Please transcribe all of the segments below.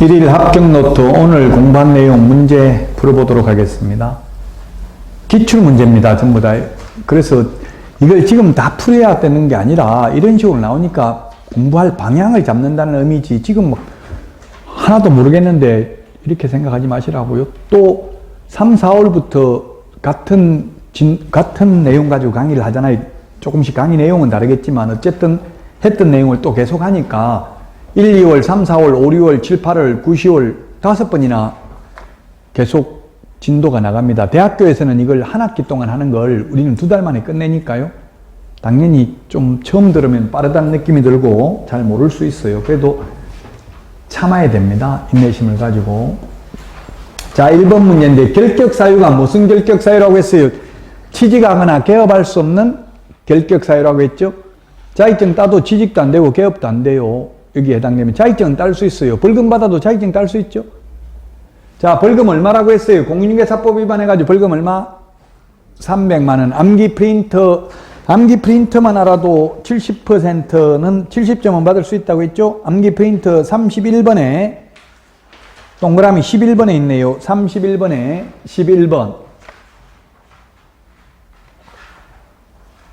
일일 합격 노트 오늘 공부한 내용 문제 풀어보도록 하겠습니다. 기출 문제입니다. 전부 다. 그래서 이걸 지금 다 풀어야 되는 게 아니라 이런 식으로 나오니까 공부할 방향을 잡는다는 의미지 지금 뭐 하나도 모르겠는데 이렇게 생각하지 마시라고요. 또 3, 4월부터 같은 진, 같은 내용 가지고 강의를 하잖아요. 조금씩 강의 내용은 다르겠지만 어쨌든 했던 내용을 또 계속 하니까 1, 2월, 3, 4월, 5, 6월, 7, 8월, 9, 10월 다섯 번이나 계속 진도가 나갑니다. 대학교에서는 이걸 한 학기 동안 하는 걸 우리는 두 달 만에 끝내니까요. 당연히 좀 처음 들으면 빠르다는 느낌이 들고 잘 모를 수 있어요. 그래도 참아야 됩니다. 인내심을 가지고. 자, 1번 문제인데 결격사유가 무슨 결격사유라고 했어요? 취직하거나 개업할 수 없는 결격사유라고 했죠? 자격증 따도 취직도 안 되고 개업도 안 돼요. 여기에 해당되면 자격증은 딸수 있어요. 벌금 받아도 자격증 딸 수 있죠? 자, 벌금 얼마라고 했어요? 공인중개사법 위반해가지고 벌금 얼마? 300만원. 암기 프린터, 암기 프린터만 알아도 70%는 70점은 받을 수 있다고 했죠? 암기 프린터 31번에, 동그라미 11번에 있네요. 31번에 11번.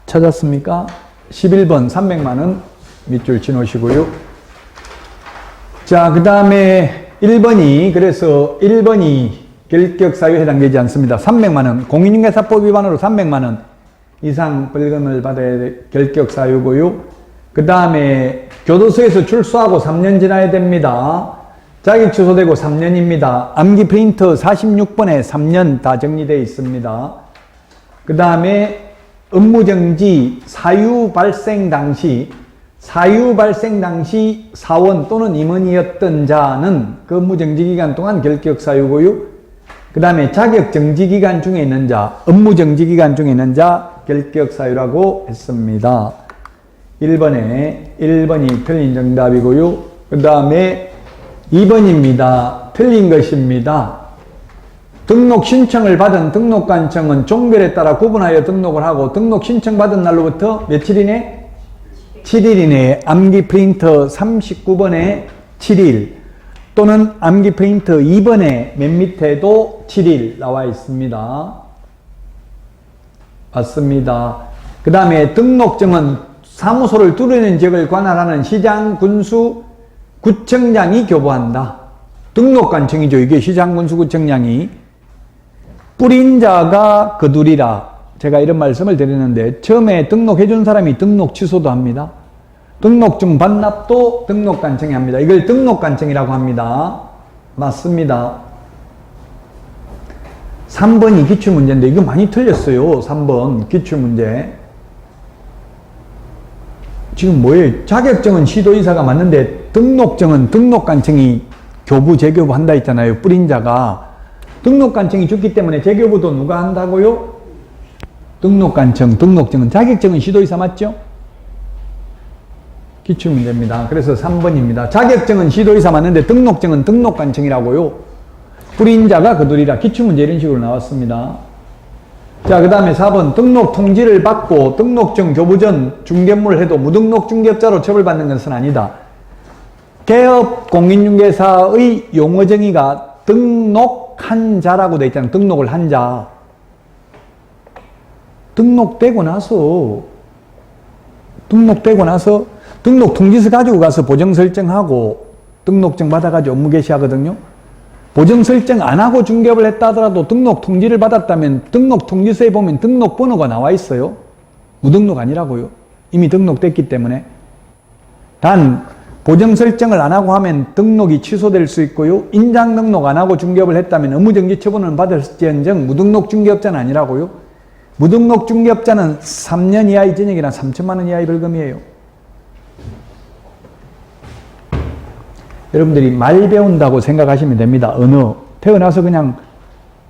찾았습니까? 11번 300만원 밑줄 치놓으시고요. 자, 그 다음에 1번이, 그래서 1번이 결격사유에 해당되지 않습니다. 300만원, 공인중개사법 위반으로 300만원 이상 벌금을 받아야 될 결격사유고요. 그 다음에 교도소에서 출소하고 3년 지나야 됩니다. 자격 취소되고 3년입니다. 암기 프린터 46번에 3년 다 정리되어 있습니다. 그 다음에 업무정지 사유 발생 당시 사유 발생 당시 사원 또는 임원이었던 자는 그 업무정지 기간 동안 결격 사유고요. 그 다음에 자격 정지 기간 중에 있는 자, 업무 정지 기간 중에 있는 자 결격 사유라고 했습니다. 1번에 1번이 틀린 정답이고요. 그 다음에 2번입니다. 틀린 것입니다. 등록 신청을 받은 등록관청은 종별에 따라 구분하여 등록을 하고 등록 신청 받은 날로부터 며칠이네? 7일이네. 암기 프린터 39번에 7일 또는 암기 프린터 2번에 맨 밑에도 7일 나와 있습니다. 맞습니다. 그 다음에 등록증은 사무소를 두르는 지역을 관할하는 시장, 군수, 구청장이 교부한다. 등록관청이죠. 이게 시장, 군수, 구청장이. 뿌린 자가 거두리라. 제가 이런 말씀을 드리는데 처음에 등록해 준 사람이 등록 취소도 합니다. 등록증 반납도 등록관청이 합니다. 이걸 등록관청이라고 합니다. 맞습니다. 3번이 기출 문제인데 이거 많이 틀렸어요. 3번 기출 문제. 지금 뭐예요? 자격증은 시도의사가 맞는데 등록증은 등록관청이 교부, 재교부 한다 했잖아요. 뿌린 자가. 등록관청이 죽기 때문에 재교부도 누가 한다고요? 등록관청, 등록증은 자격증은 시도의사 맞죠? 기출문제입니다. 그래서 3번입니다. 자격증은 시도의사 맞는데 등록증은 등록관청이라고요. 뿌린 자가 거두리라. 기출문제 이런 식으로 나왔습니다. 자, 그 다음에 4번. 등록 통지를 받고 등록증 교부 전 중개물을 해도 무등록 중개업자로 처벌받는 것은 아니다. 개업 공인중개사의 용어 정의가 등록한 자라고 돼 있잖아요. 등록을 한 자. 등록되고 나서, 등록되고 나서 등록 통지서 가지고 가서 보정 설정하고 등록증 받아가지고 업무 개시하거든요. 보정 설정 안 하고 중개업을 했다 하더라도 등록 통지를 받았다면 등록 통지서에 보면 등록 번호가 나와 있어요. 무등록 아니라고요. 이미 등록됐기 때문에. 단, 보정 설정을 안 하고 하면 등록이 취소될 수 있고요. 인장 등록 안 하고 중개업을 했다면 업무정지 처분을 받을 지언정 무등록 중개업자는 아니라고요. 무등록 중개업자는 3년 이하의 징역이나 3천만 원 이하의 벌금이에요. 여러분들이 말 배운다고 생각하시면 됩니다. 언어. 태어나서 그냥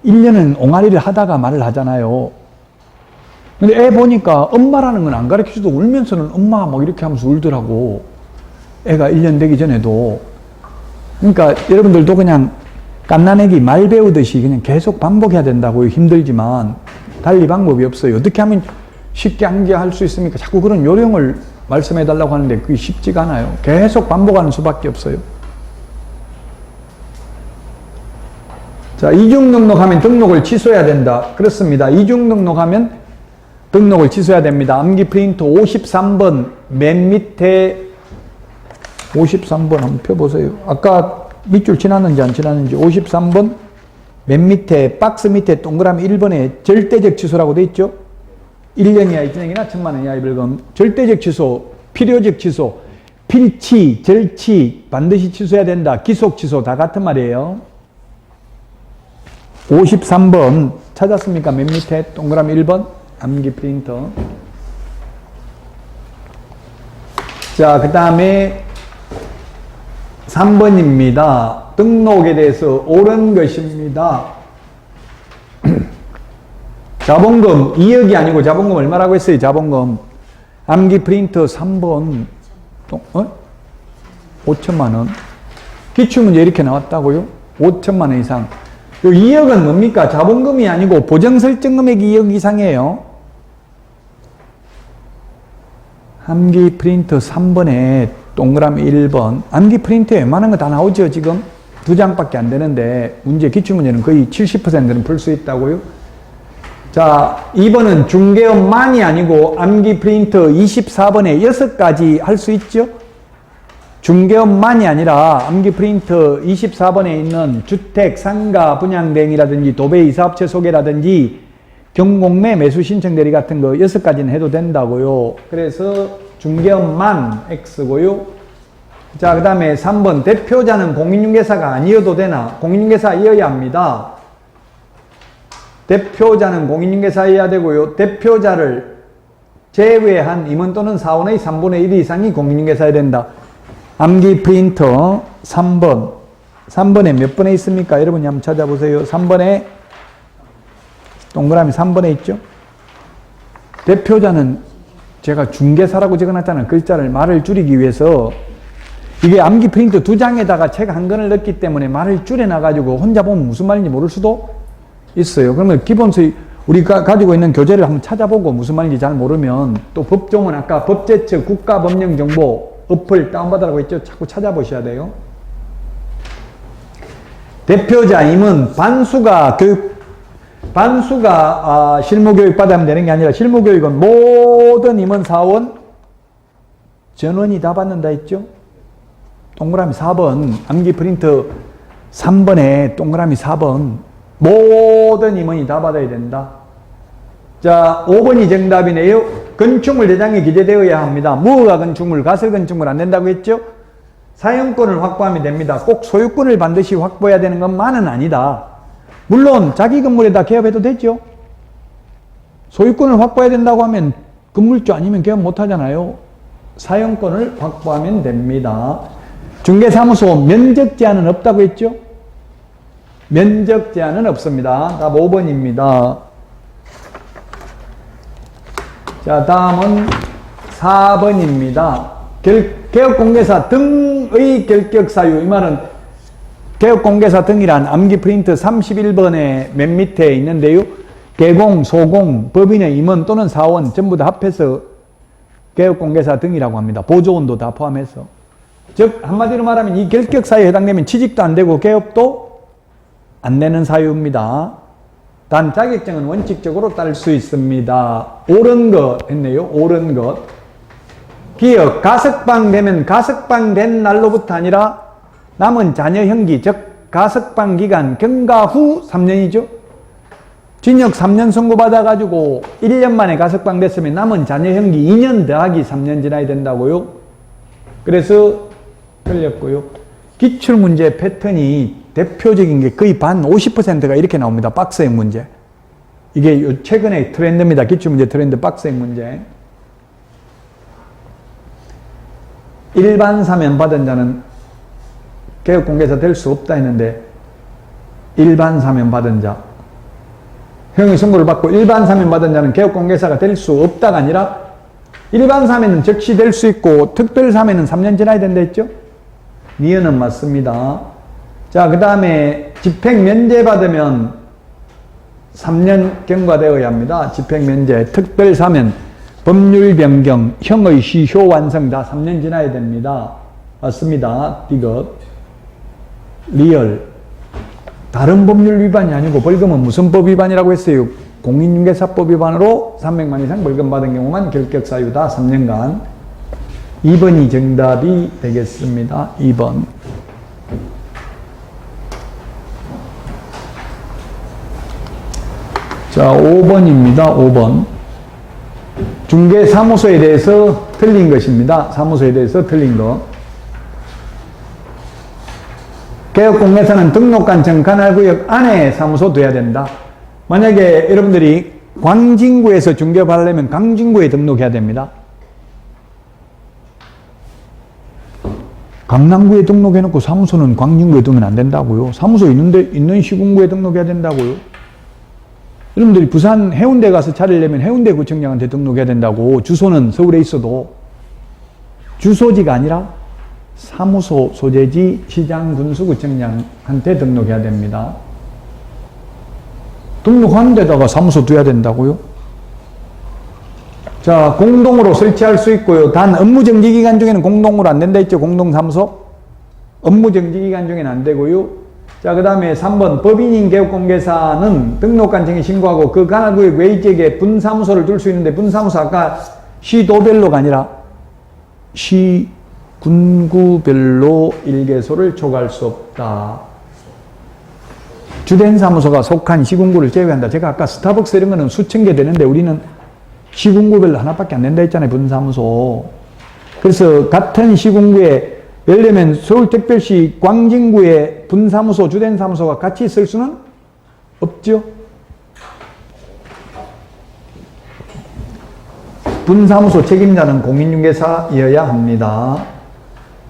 1년은 옹알이를 하다가 말을 하잖아요. 근데 애 보니까 엄마라는 건 안 가르쳐줘도 울면서는 엄마 뭐 이렇게 하면서 울더라고. 애가 1년 되기 전에도. 그러니까 여러분들도 그냥 깐난애기 말 배우듯이 그냥 계속 반복해야 된다고요. 힘들지만 달리 방법이 없어요. 어떻게 하면 쉽게 암기할 수 있습니까? 자꾸 그런 요령을 말씀해 달라고 하는데 그게 쉽지가 않아요. 계속 반복하는 수밖에 없어요. 자, 이중 등록하면 등록을 취소해야 된다. 그렇습니다. 이중 등록하면 등록을 취소해야 됩니다. 암기 프린터 53번 맨 밑에 53번 한번 펴보세요. 아까 밑줄 지났는지 안 지났는지 53번 맨 밑에 박스 밑에 동그라미 1번에 절대적 취소라고 돼 있죠. 1년 이하, 2년 이하, 천만 원 이하의 벌금. 절대적 취소, 필요적 취소, 필치, 절치, 반드시 취소해야 된다. 기속 취소 다 같은 말이에요. 53번 찾았습니까? 맨 밑에 동그라미 1번 암기 프린터. 자, 그 다음에 3번입니다. 등록에 대해서 옳은 것입니다. 자본금 2억이 아니고 자본금 얼마라고 했어요? 자본금 암기 프린터 3번 또, 어? 5천만 원 기출문제 이렇게 나왔다고요? 5천만 원 이상 요 2억은 뭡니까? 자본금이 아니고 보정 설정 금액이 2억 이상이에요 암기 프린터 3번에 동그라미 1번. 암기 프린터에 웬만한 거 다 나오죠 지금? 두 장밖에 안 되는데 문제 기출문제는 거의 70%는 풀 수 있다고요? 자 2번은 중개업만이 아니고 암기 프린터 24번에 6가지 할 수 있죠? 중개업만이 아니라 암기 프린터 24번에 있는 주택, 상가, 분양 대행이라든지 도배 이 사업체 소개라든지 경공매 매수 신청 대리 같은 거 6가지는 해도 된다고요. 그래서 중개업만 X고요. 자, 그 다음에 3번 대표자는 공인중개사가 아니어도 되나? 공인중개사이어야 합니다. 대표자는 공인중개사여야 되고요. 대표자를 제외한 임원 또는 사원의 3분의 1 이상이 공인중개사여야 된다. 암기 프린터 3번. 3번에 몇 번에 있습니까? 여러분이 한번 찾아보세요. 3번에 동그라미 3번에 있죠? 대표자는 제가 중개사라고 적어놨잖아요. 글자를 말을 줄이기 위해서 이게 암기 프린터 두 장에다가 책 한 권을 넣기 때문에 말을 줄여놔가지고 혼자 보면 무슨 말인지 모를 수도 있어요. 그러면 기본서의 우리가 가지고 있는 교재를 한번 찾아보고 무슨 말인지 잘 모르면 또 법조문 아까 법제처 국가법령정보 어플 다운받으라고 했죠. 자꾸 찾아보셔야 돼요. 대표자임은 반수가 교육 반수가 아, 실무교육 받으면 되는 게 아니라 실무교육은 모든 임원 사원 전원이 다 받는다 했죠. 동그라미 4번 암기 프린터 3번에 동그라미 4번 모든 임원이 다 받아야 된다. 자, 5번이 정답이네요. 건축물 대장에 기재되어야 합니다. 무허가 건축물, 가설 건축물 안 된다고 했죠? 사용권을 확보하면 됩니다. 꼭 소유권을 반드시 확보해야 되는 것만은 아니다. 물론 자기 건물에다 개업해도 되죠. 소유권을 확보해야 된다고 하면 건물주 아니면 개업 못 하잖아요. 사용권을 확보하면 됩니다. 중개사무소 면적 제한은 없다고 했죠? 면적 제한은 없습니다. 답 5번입니다. 자, 다음은 4번입니다. 개업공개사 등의 결격사유. 이 말은 개업공개사 등이란 암기 프린트 31번에 맨 밑에 있는데요. 개공, 소공, 법인의 임원 또는 사원 전부 다 합해서 개업공개사 등이라고 합니다. 보조원도 다 포함해서. 즉 한마디로 말하면 이 결격사유에 해당되면 취직도 안 되고 개업도 안 되는 사유입니다. 단 자격증은 원칙적으로 딸 수 있습니다. 옳은 것 했네요. 옳은 것. 기업 가석방 되면 가석방 된 날로부터 아니라 남은 자녀 형기 즉 가석방 기간 경과 후 3년이죠. 징역 3년 선고받아 가지고 1년 만에 가석방 됐으면 남은 자녀 형기 2년 더하기 3년 지나야 된다고요. 그래서 틀렸고요. 기출 문제 패턴이 대표적인 게 거의 반 50%가 이렇게 나옵니다. 박스형 문제. 이게 최근에 트렌드입니다. 기출문제 트렌드 박스형 문제. 일반 사면 받은 자는 개업공개사 될수 없다 했는데 일반 사면 받은 자 형이 선고를 받고 일반 사면 받은 자는 개업공개사가 될 수 없다가 아니라 일반 사면은 즉시 될 수 있고 특별 사면은 3년 지나야 된다 했죠? 니은은 맞습니다. 자, 그 다음에 집행 면제 받으면 3년 경과되어야 합니다. 집행 면제, 특별 사면, 법률 변경, 형의 시효 완성 다 3년 지나야 됩니다. 맞습니다. 비겁. 리얼. 다른 법률 위반이 아니고 벌금은 무슨 법 위반이라고 했어요? 공인중개사법 위반으로 300만 이상 벌금 받은 경우만 결격 사유다 3년간 2번이 정답이 되겠습니다. 2번 자 5번입니다. 5번 중개사무소에 대해서 틀린 것입니다. 사무소에 대해서 틀린 것 개혁공개사는 등록관청 관할구역 안에 사무소 돼야 된다. 만약에 여러분들이 광진구에서 중개업 하려면 광진구에 등록해야 됩니다. 강남구에 등록해놓고 사무소는 광진구에 등록은 안 된다고요. 사무소 있는데 있는 시군구에 등록해야 된다고요. 여러분들이 부산 해운대 가서 차리려면 해운대 구청장한테 등록해야 된다고. 주소는 서울에 있어도 주소지가 아니라 사무소 소재지 시장 군수구청장한테 등록해야 됩니다. 등록하는 데다가 사무소 둬야 된다고요? 자, 공동으로 설치할 수 있고요. 단 업무 정지 기간 중에는 공동으로 안 된다 했죠. 공동사무소. 업무 정지 기간 중에는 안 되고요. 자, 그 다음에 3번 법인인 개업공개사는 등록관청에 신고하고 그 관할구역 외지역에 분사무소를 둘 수 있는데 분사무소 아까 시도별로가 아니라 시 군구별로 일개소를 초과할 수 없다. 주된 사무소가 속한 시군구를 제외한다. 제가 아까 스타벅스 이런 거는 수천 개 되는데 우리는 시군구별로 하나밖에 안 된다 했잖아요. 분사무소. 그래서 같은 시군구에 예를 들면 서울특별시 광진구에 분사무소, 주된 사무소가 같이 있을 수는 없죠. 분사무소 책임자는 공인중개사여야 합니다.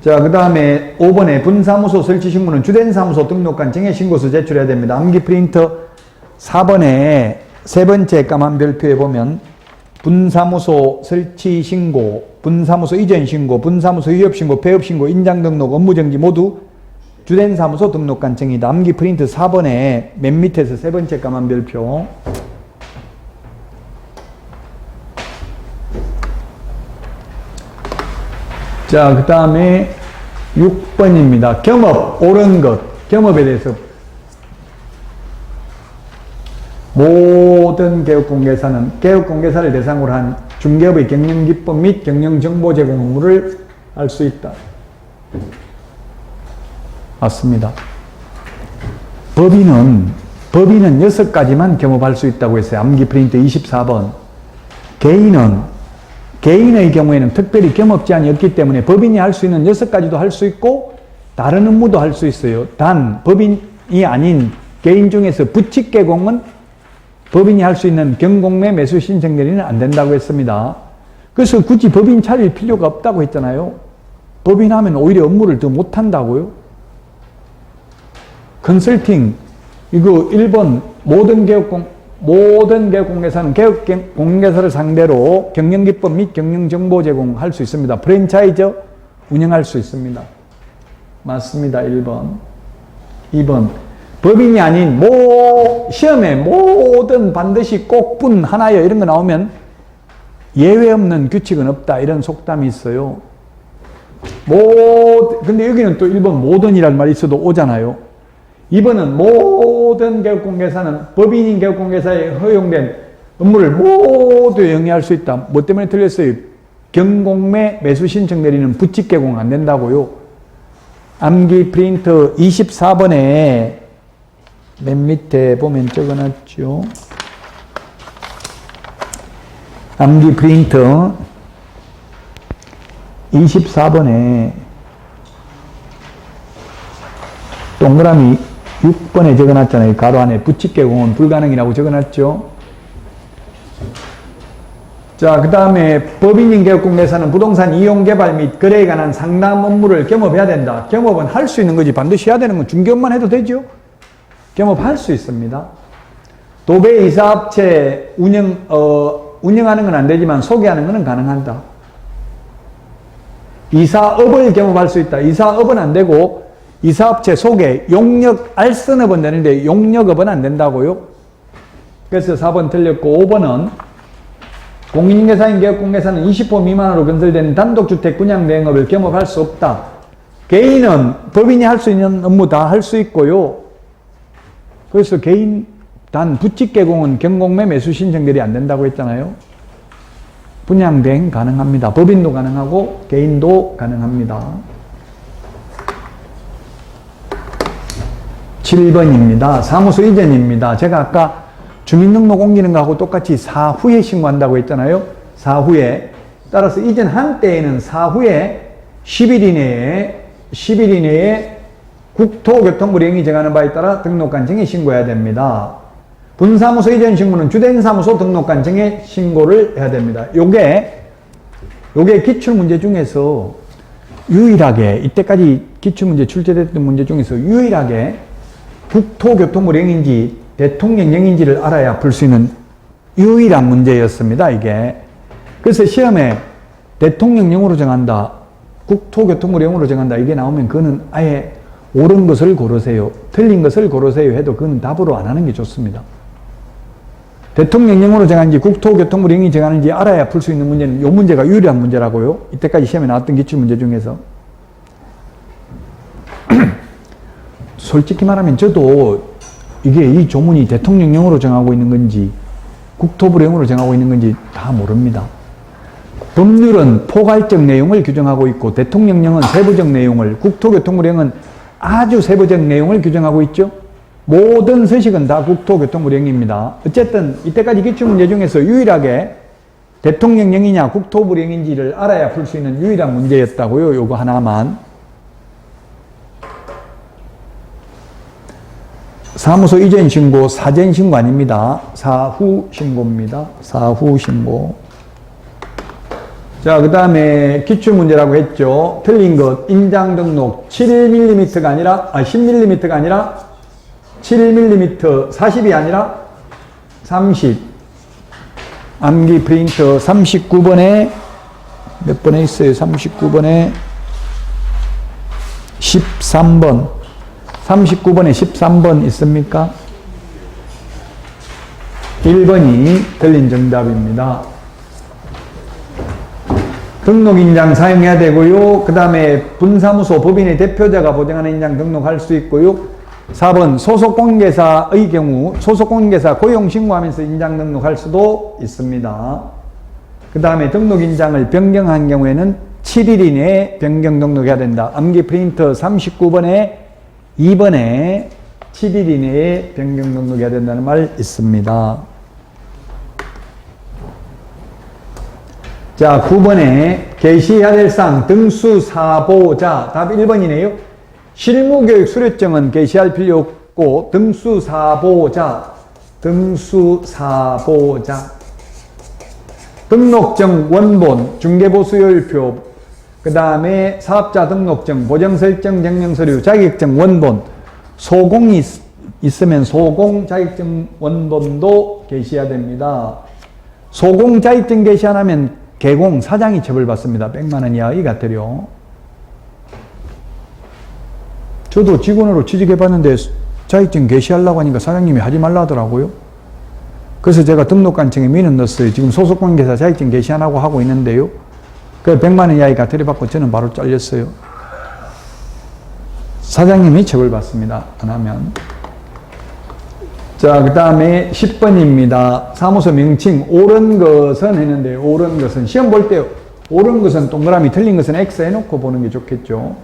자, 그 다음에 5번에 분사무소 설치 신고는 주된 사무소 등록관 정해 신고서 제출해야 됩니다. 암기 프린터 4번에 세 번째 까만 별표에 보면 분사무소 설치 신고, 분사무소 이전 신고, 분사무소 휴업 신고, 폐업 신고, 인장 등록, 업무 정지 모두 주된 사무소 등록관 정의다. 암기 프린트 4번에 맨 밑에서 세 번째 까만 별표. 자, 그 다음에 6번입니다. 겸업, 옳은 것. 겸업에 대해서 모든 개업공개사는 개업공개사를 대상으로 한 중개업의 경영기법 및 경영정보 제공 업무를 할수 있다. 맞습니다. 법인은, 법인은 6가지만 겸업할 수 있다고 했어요. 암기 프린트 24번. 개인은 개인의 경우에는 특별히 겸업 제한이 없기 때문에 법인이 할 수 있는 여섯 가지도 할 수 있고 다른 업무도 할 수 있어요. 단 법인이 아닌 개인 중에서 부칙 개공은 법인이 할 수 있는 경공매 매수 신청 결의는 안 된다고 했습니다. 그래서 굳이 법인 차릴 필요가 없다고 했잖아요. 법인 하면 오히려 업무를 더 못한다고요. 컨설팅 이거 1번 모든 개업공 모든 개업공개사는 개업 공개사를 상대로 경영기법 및 경영정보 제공할 수 있습니다. 프랜차이즈 운영할 수 있습니다. 맞습니다. 1번. 2번. 법인이 아닌 모 시험에 모든 반드시 꼭분 하나여 이런 거 나오면 예외 없는 규칙은 없다 이런 속담이 있어요. 모 근데 여기는 또 1번 모든이라는 말이 있어도 오잖아요. 2번은 모든 개업공개사는 법인인 개업공개사에 허용된 업무를 모두 영위할 수 있다. 뭐 때문에 틀렸어요? 경공매 매수 신청 내리는 부칙 개공 안 된다고요. 암기 프린터 24번에 맨 밑에 보면 적어놨죠. 암기 프린터 24번에 동그라미 6번에 적어놨잖아요. 가로 안에 부칙 개공은 불가능이라고 적어놨죠. 자, 그 다음에 법인인 개업공개사는 부동산 이용 개발 및 거래에 관한 상담 업무를 겸업해야 된다. 겸업은 할 수 있는 거지 반드시 해야 되는 건 중개업만 해도 되죠. 겸업할 수 있습니다. 도배 이사업체 운영 어, 운영하는 건 안 되지만 소개하는 것은 가능한다. 이사업을 겸업할 수 있다. 이사업은 안 되고 이 사업체 소개, 용역 알선업은 되는데 용역업은 안 된다고요. 그래서 4번 틀렸고 5번은 공인중개사인 개업공개사는 20호 미만으로 건설된 단독주택 분양 대행업을 겸업할 수 없다. 개인은 법인이 할 수 있는 업무 다 할 수 있고요. 그래서 개인 단 부칙 개공은 경공매 매수 신청들이 안 된다고 했잖아요. 분양 대행 가능합니다. 법인도 가능하고 개인도 가능합니다. 7번입니다. 사무소 이전입니다. 제가 아까 주민등록 옮기는 거하고 똑같이 사후에 신고한다고 했잖아요. 사후에. 따라서 이전한 때에는 사후에 10일 이내에 10일 이내에 국토교통부령이 정하는 바에 따라 등록관청에 신고해야 됩니다. 분사무소 이전 신고는 주된 사무소 등록관청에 신고를 해야 됩니다. 요게 요게 기출문제 중에서 유일하게 이때까지 기출문제 출제됐던 문제 중에서 유일하게 국토교통부령인지 대통령령인지를 알아야 풀 수 있는 유일한 문제였습니다. 이게 그래서 시험에 대통령령으로 정한다, 국토교통부령으로 정한다 이게 나오면 그거는 아예 옳은 것을 고르세요, 틀린 것을 고르세요 해도 그건 답으로 안 하는 게 좋습니다. 대통령령으로 정하는지 국토교통부령이 정하는지 알아야 풀 수 있는 문제는 이 문제가 유일한 문제라고요. 이때까지 시험에 나왔던 기출문제 중에서. 솔직히 말하면 저도 이게 이 조문이 대통령령으로 정하고 있는 건지 국토부령으로 정하고 있는 건지 다 모릅니다. 법률은 포괄적 내용을 규정하고 있고 대통령령은 세부적 내용을 국토교통부령은 아주 세부적 내용을 규정하고 있죠. 모든 서식은 다 국토교통부령입니다. 어쨌든 이때까지 기출문제 중에서 유일하게 대통령령이냐 국토부령인지를 알아야 풀 수 있는 유일한 문제였다고요. 요거 하나만. 사무소 이전 신고, 사전 신고 아닙니다. 사후 신고입니다. 사후 신고. 자, 그 다음에 기출문제라고 했죠. 틀린 것, 인장 등록 7mm가 아니라, 아, 10mm가 아니라 7mm, 40이 아니라 30. 암기 프린터 39번에 몇 번에 있어요? 39번에 13번. 39번에 13번 있습니까? 1번이 틀린 정답입니다. 등록인장 사용해야 되고요. 그 다음에 분사무소 법인의 대표자가 보증하는 인장 등록할 수 있고요. 4번 소속공개사의 경우 소속공개사 고용신고하면서 인장 등록할 수도 있습니다. 그 다음에 등록인장을 변경한 경우에는 7일 이내에 변경 등록해야 된다. 암기 프린터 39번에 2번에 7일 이내에 변경 등록해야 된다는 말 있습니다. 자, 9번에 게시해야 될 사항 등수 사보자 답 1번이네요. 실무교육 수료증은 게시할 필요 없고 등수 사보자 등수 사보자 등록증 원본 중개보수요일표 그 다음에 사업자 등록증 보정설정 증명서류 자격증 원본 소공이 있- 있으면 소공 자격증 원본도 게시해야 됩니다. 소공 자격증 게시 안 하면 개공 사장이 처벌받습니다. 100만 원 이하 이가태료. 저도 직원으로 취직해봤는데 자격증 게시하려고 하니까 사장님이 하지 말라 하더라고요. 그래서 제가 등록관청에 민원 넣었어요. 지금 소속관계사 자격증 게시 안 하고 하고 있는데요. 그 100만 원 이하가 들이받고 저는 바로 잘렸어요. 사장님이 처벌받습니다. 안 하면. 자, 그 다음에 10번입니다. 사무소 명칭, 옳은 것은 했는데, 옳은 것은, 시험 볼 때, 옳은 것은 동그라미, 틀린 것은 X 해놓고 보는 게 좋겠죠.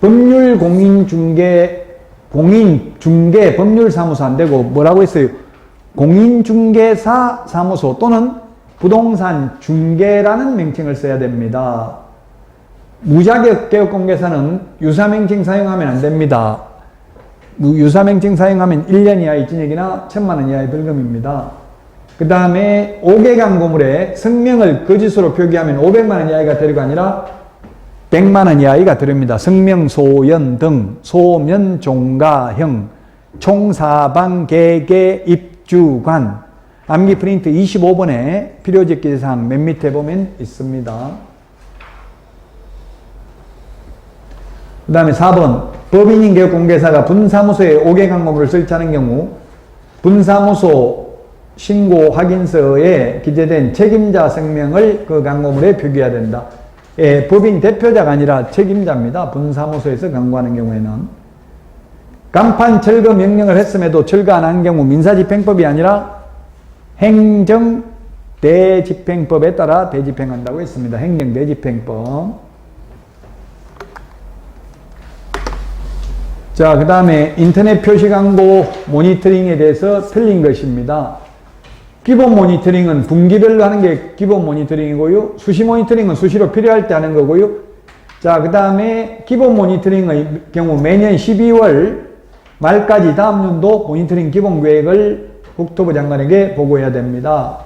법률 공인 중개, 공인 중개 법률 사무소 안 되고, 뭐라고 했어요? 공인 중개사 사무소 또는 부동산 중개라는 명칭을 써야 됩니다. 무자격 개업공개사는 유사명칭 사용하면 안 됩니다. 유사명칭 사용하면 1년 이하의 징역이나 1000만 원 이하의 벌금입니다. 그 다음에 5개 광고물에 성명을 거짓으로 표기하면 500만 원 이하가 되리가 아니라 100만 원 이하가 들입니다. 성명, 소연 등, 소면, 종가형, 총사방, 개개, 입주관, 암기 프린트 25번에 필요적 기사항 맨 밑에 보면 있습니다. 그 다음에 4번 법인인 개업공개사가 분사무소에 5개 광고물을 설치하는 경우 분사무소 신고 확인서에 기재된 책임자 성명을 그 광고물에 표기해야 된다. 예, 법인 대표자가 아니라 책임자입니다. 분사무소에서 광고하는 경우에는. 간판 철거 명령을 했음에도 철거 안 한 경우 민사집행법이 아니라 행정 대집행법에 따라 대집행한다고 했습니다. 행정 대집행법. 자, 그 다음에 인터넷 표시 광고 모니터링에 대해서 틀린 것입니다. 기본 모니터링은 분기별로 하는 게 기본 모니터링이고요. 수시 모니터링은 수시로 필요할 때 하는 거고요. 자, 그 다음에 기본 모니터링의 경우 매년 12월 말까지 다음 년도 모니터링 기본 계획을 국토부 장관에게 보고해야 됩니다.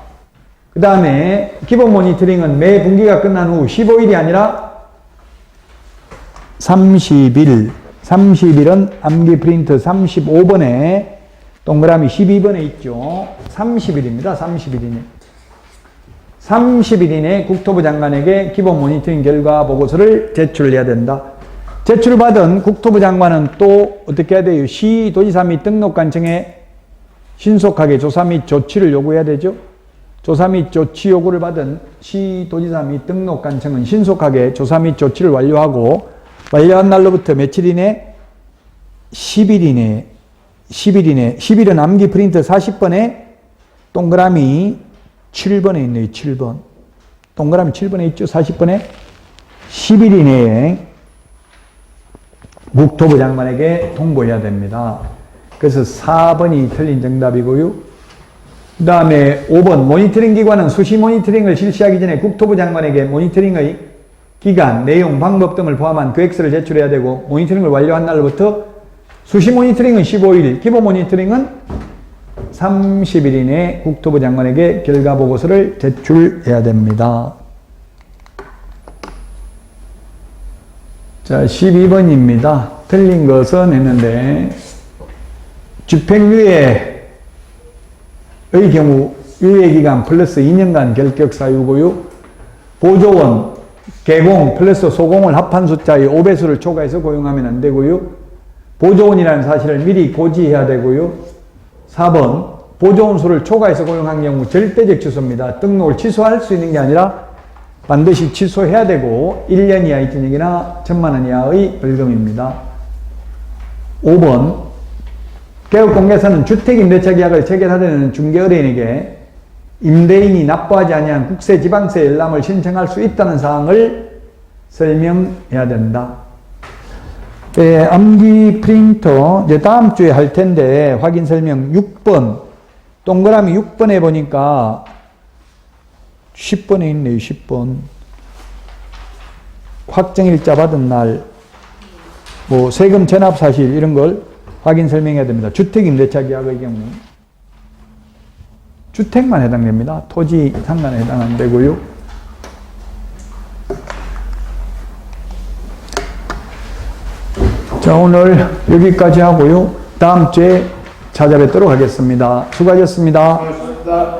그 다음에 기본 모니터링은 매 분기가 끝난 후 15일이 아니라 30일, 30일은 암기 프린트 35번에 동그라미 12번에 있죠. 30일입니다. 30일이네. 30일 이내 국토부 장관에게 기본 모니터링 결과 보고서를 제출해야 된다. 제출받은 국토부 장관은 또 어떻게 해야 돼요? 시, 도지사 및 등록관청에 신속하게 조사 및 조치를 요구해야 되죠. 조사 및 조치 요구를 받은 시, 도지사 및 등록관청은 신속하게 조사 및 조치를 완료하고 완료한 날로부터 며칠 이내 10일 이내 10일 이내 10일은 암기 프린트 40번에 동그라미 7번에 있네요. 7번. 동그라미 7번에 있죠. 40번에 10일 이내에 국토부 장관에게 통보해야 됩니다. 그래서 4번이 틀린 정답이고요. 그 다음에 5번 모니터링 기관은 수시 모니터링을 실시하기 전에 국토부 장관에게 모니터링의 기간, 내용, 방법 등을 포함한 계획서를 제출해야 되고 모니터링을 완료한 날로부터 수시 모니터링은 15일, 기본 모니터링은 30일 이내 국토부 장관에게 결과 보고서를 제출해야 됩니다. 자, 12번입니다. 틀린 것은 했는데, 집행유예의 경우 유예기간 플러스 2년간 결격 사유고요. 보조원, 개공 플러스 소공을 합한 숫자의 5배수를 초과해서 고용하면 안 되고요. 보조원이라는 사실을 미리 고지해야 되고요. 4번 보조원 수를 초과해서 고용한 경우 절대적 취소입니다. 등록을 취소할 수 있는 게 아니라 반드시 취소해야 되고 1년 이하 이전역이나 천만 원 이하의 벌금입니다. 5번 개업공개사는 주택임대차 계약을 체결하려는 중개의뢰인에게 임대인이 납부하지 아니한 국세 지방세 열람을 신청할 수 있다는 사항을 설명해야 된다. 예, 암기 프린터 이제 다음 주에 할 텐데 확인 설명 6번 동그라미 6번에 보니까 10번에 있네요. 10번 확정일자 받은 날 뭐 세금 전압 사실 이런 걸 확인 설명해야 됩니다. 주택 임대차 계약의 경우 주택만 해당됩니다. 토지 상관에 해당 안 되고요. 자, 오늘 여기까지 하고요. 다음 주에 찾아뵙도록 하겠습니다. 수고하셨습니다. 고맙습니다.